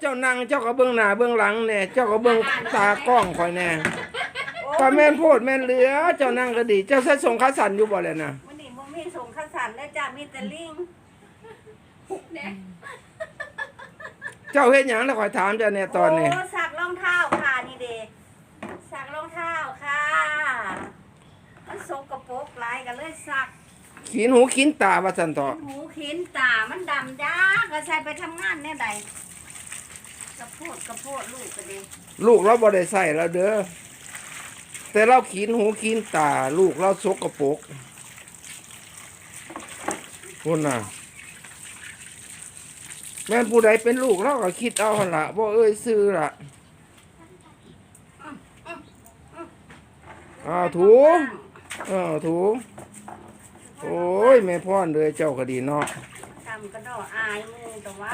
เจ้านั่งเจ้าก็เบื้องหน้าเบื้องหลังแน่เจ้าก็เบื้องตากล้องคอยแน่ก็แม่นโพดแม่นเหลือ เจ้านั่งก็ดี เจ้าใส่ส่งขาสั่นอยู่บ่เลยนะมื้อนี้บ่มีส่งข้าวสารแล้วจ้ามีแต่ลิงเนี่ยเจ้าเฮ็ดหยังแล้วคอยถามเจ้าเนี่ยตอนนี้ โอ้สักรองเท้าค่ะนี่เด้สักรองเท้าค่ะมันสกปรกหลายก็เลยสัก ขีนหูขีนตาว่าซั่นต่อหูขินตา มันดำจ้าก็ใส่ไปทำงานแน่ใด กระโพดกระโพดลูกก็ดีลูกเราบ่ได้ใส่แล้วเด้อแต่เราขีนหูขีนตา ลูกเราสกปรกพุ่นน่ะ แม่นผู้ใดเป็นลูกเราก็คิดเอาหั่นล่ะบ่เอ้ยซื้อล่ะอ้าวถูเออถู โอ้ยแม่พ่อนเลยเจ้าก็ดีเนาะ ทำกระดอกอายหมูแต่ว่า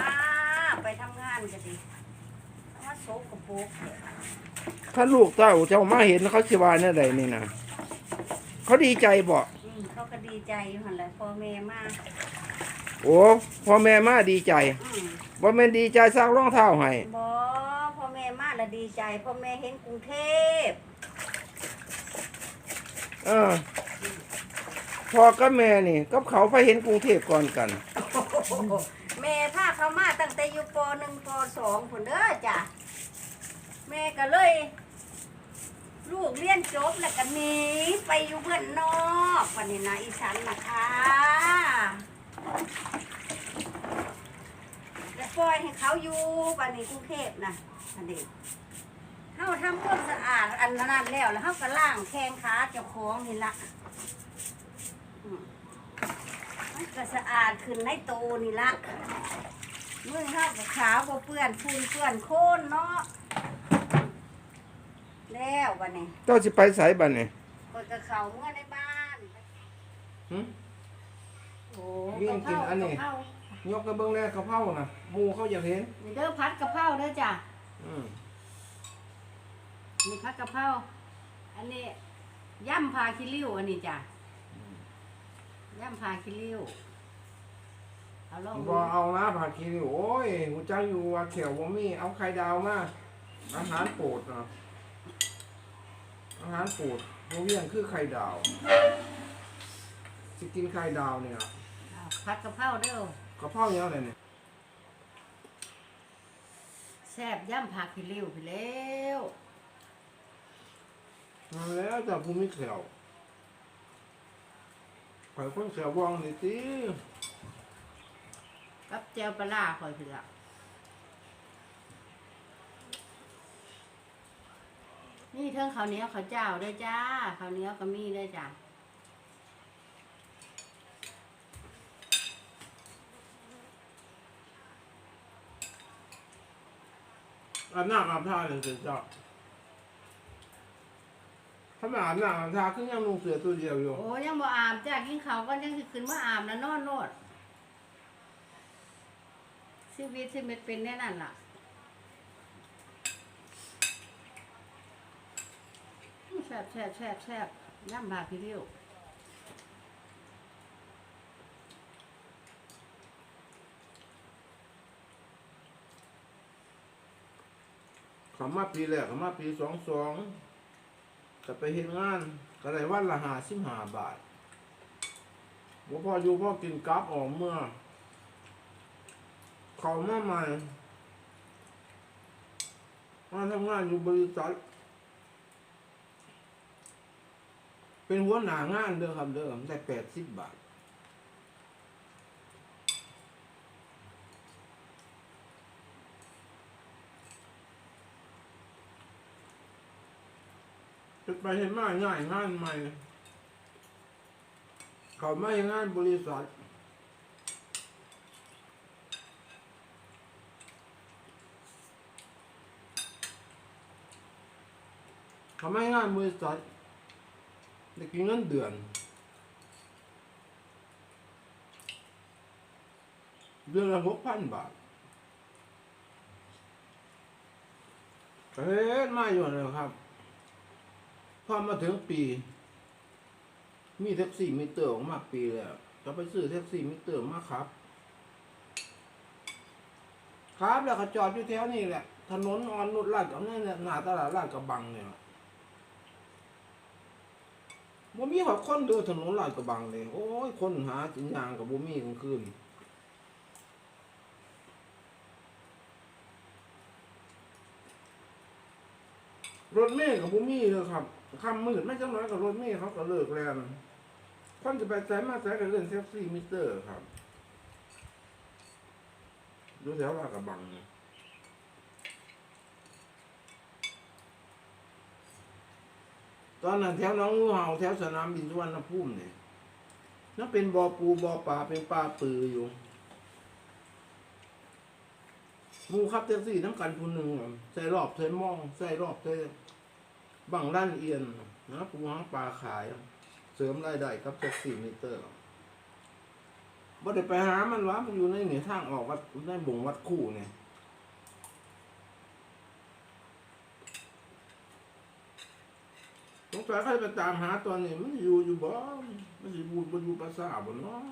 ไปทำงานก็ดีว่า โสกระโปรกถ้าลูกเต้าเจ้ามาเห็นเขาสิว่าแน่ใดนี่นะเขาดีใจบ่อืมเขาก็ดีใจอยู่หันแหละพ่อแม่มากโอ้พ่อแม่มาดีใจอืมบ่แม่นดีใจซักรองเท้าให้บอพ่อแม่มาแล้วดีใจพ่อแม่เห็นกรุงเทพเออพ่อกับแม่นี่กับเขาไปเห็นกรุงเทพก่อนกัน แม่พาเขามาตั้งแต่อยู่ปหนึ่งปสองผนเด้อจ้ะ แม่ก็เลย ลูกเรียนจบแล้วก็หนีไปอยู่เพื่อนนอกวันนี้นะอีสันนะคะแล้วปล่อยให้เขาอยู่วันนี้กรุงเทพนะอันนี้เฮาทำความสะอาดอันนั้นแล้วแล้วเฮาก็ล้างแข้งขาเจ้าของนี่ละมันก็สะอาดขึ้นในโตนี่ละมือเฮากับขาวเปื้อนฝุ่นเปื้อนโคนเนาะ แล้ววันนี้เจ้าสิไปไสบัดนี่ก็จะเข้าเมื่อในบ้านหึ โอ้เลี้ยงกินอันนี้ กะเพรากยกกระเบื้องแรกกะเพราน่ะหมู่เขาอยากเห็นนี่เด้อพัดกะเพราเด้อจ้ะอืมนี่พัดกะเพราอันนี้ย่ำพาคิริ้วอันนี้จ้ะย่ำพาคิริ้วเอาลองบ่เอานะผักขี้ริ้วโอ้ยหูจักอยู่ว่าเขียวบ่มีเอาไข่ดาวมาอาหารโปรดเนาะ อาหารโปรดโรงเรียนคือไข่ดาวสิกินไข่ดาวเนี่ยเอาพัดกะเพราเด้อกะเพรายังไงเนี่ยแซ่บย่ำพาคิริ้วไปแล้วมาแล้วจากภูมิเขียวข่อยคนเขียววองนี่ติกับเจลปลาร้าคอยสิละ นี่เทิงข้าวเหนียวข้าวเจ้าเด้อจ้าข้าวเหนียวก็มีเด้อจ้าอาบน้ำอาบท่าเลยเสร็จจ้ะถ้าไม่อาบน้ำอาบท่าคือยังลงเสือตัวเดียวอยู่โอ้ยังบ่อาบจ้ากินข้าวก็ยังสิขึ้นมาอาบแล้วนอนโลดชีวิตที่มันเป็นแน่นั่นล่ะ ซ่บแซ่บแซ่บแซ่บย่ำบาพี่เรียวขามาปีแรกขามาปีสองสองก็ไปเห็นงานก็ได้วันละหาสิบหาบาทบ่าพ่ออยู่พ่อกินกลับออกเมื่อ เขามาใหม่มาทำงานอยู่บริษัท เป็นหัวหนางานเด้อครับเด้อได้แปดสิบบาทจะไปเห็นมาง่ายงานใหม่ เขาไม่ให้งานบริษัทเขาไม่ให้งานบริษัท ได้กินเงินเดือน เดือนละหกพันบาทเฮ็ดมาอยู่เลยครับ พอมาถึงปี มีแท็กซี่มิเตอร์ออกมาปีแล้วก็ไปซื้อแท็กซี่มิเตอร์มาครับ ครับแล้วก็จอดอยู่แถวนี่แหละ ถนนอ่อนนุชลาดกับนี่นหน้าตลาดลาดกระบังเนี่ย บ่มีหอคนเดินถนนลาดกระบังเลย โอ้ย คนหาสินยางกับบ่มีกลางคืนรถเมล์กับบ่มีเลยครับคำมืดไม่จังน้อยกับรถเมล์เขาก็เลิกแล้วนะคนจะไปใช้มาใช้กับเรื่องแท็กซี่มิเตอร์ครับดูแถวลาดกระบังเนี่ย ตอนนั้นแถวน้องงูเห่าแถวสนามบินสุวรรณภูมิเนี่ยนั่นเป็นบ่อปูบ่อปลาเป็นปลาปืออยู่มูขับแท็กซี่น้ำกันคนหนึ่งใส่รอบใส่หมองใส่รอบใส่บังด้านเอียนนะปูหางปลาขาย เสริมรายได้ครับแท็กซี่มิเตอร์บ่ได้ไปหามันวะมันอยู่ในเหนี่ยทางออกวัดในบ่งวัดคู่เนี่ย สัยเขาจะไปตามหาตอนนี้มันอยู่อยู่บ่มันสิบูดบ่อยู่ภาษาบ่เนาะ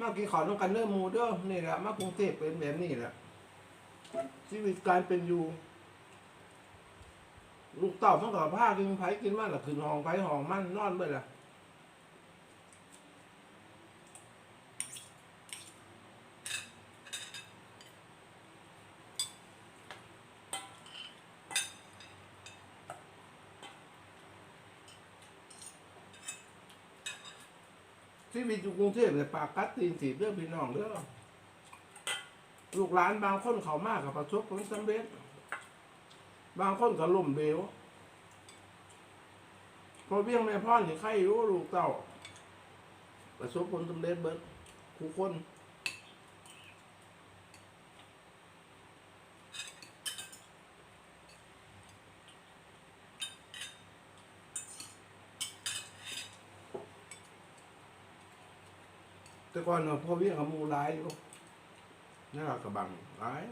มากินข้าวต้องกันเด้อหมูเด้อนี่แหละมากรุงเทพเป็นแบบนี้แหละชีวิตการเป็นอยู่ ลูกเต่าต้องกับผ้ากินไผ่กินมันละคืนห้องไผ่ห้องมันนอนเบิดล่ะ ชีวิตอยู่กรุงเทพเนี่ยปากกัดตีนสีเรื่องพี่น้องเรื่องลูกหลานบางคนเขามากกับประสบผลสำเร็จ บางคนก็ล่มเหลวพอเบี้ยงแม่พ่อนี่ใครรู้ลูกเต่าประสบผลสำเร็จเบิดคู่คน แต่ก่อนเนาะพ่อวียงกับมูหลายอยู่นี่เรากระบังหลาย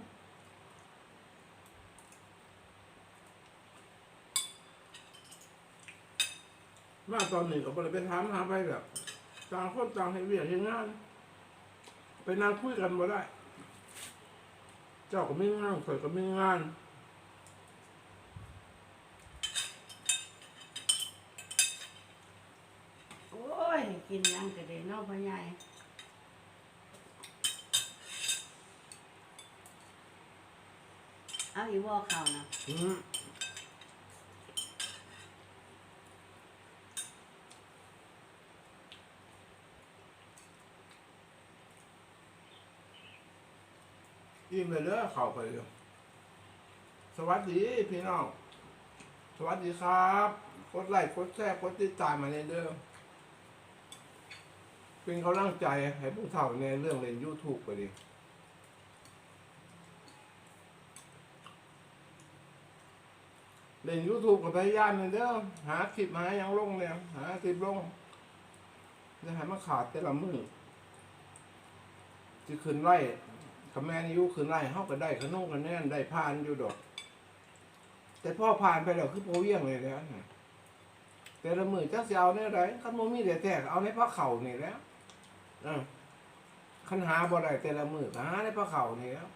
มาตอนหนี้ก็ไปไปถามหาไปแบบต่างคนต่างให้เวียกให้งานไปนั่งคุยกันบ่ได้ เจ้าก็ไม่งานข่อยก็ไม่งานโอ้ย กินยังก็ได้เนอกพ่อใหญ่ เอาอีวอเขานะอืมอิ่มเลยเด้อเข้าไปเลยสวัสดีพี่น้อง สวัสดีครับ กดไลค์กดแชร์กดติดตามมาในเด้อเป็นกำลังใจให้พวกเถ่าในเรื่องเล่น YouTube ไปดิ เล่น YouTube กับพยายามเลยเด้อหาคลิปมาให้ยังลงแล้วหาคลิปลงจะให้มาขาดแต่ละมือจะขึ้นไล่กับแม่นยุขึ้นไล่เฮาก็ได้ขนมกันแน่นได้ผ่านอยู่ดอก แต่พ่อผ่านไปแล้วคือโพเวียงเลยแล้วน่ะแต่ละมือจักสิเอาแน่ไรคันโมมีแต่แตกเอาในพระเข่านี่แล้วคันหาบ่ได้แต่ละมือหาในพระเข่านี่แล้ว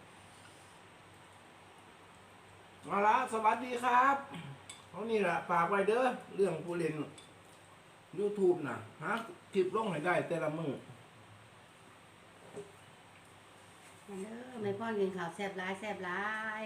มาละสวัสดีครับเขานี่แหละฝากไว้เด้อเรื่องผู้เล่น YouTube นะฮะคลิปลงให้ได้ แต่ละมือมาเด้อไม่พ่อกินข้าวแซ่บหลายแซ่บหลาย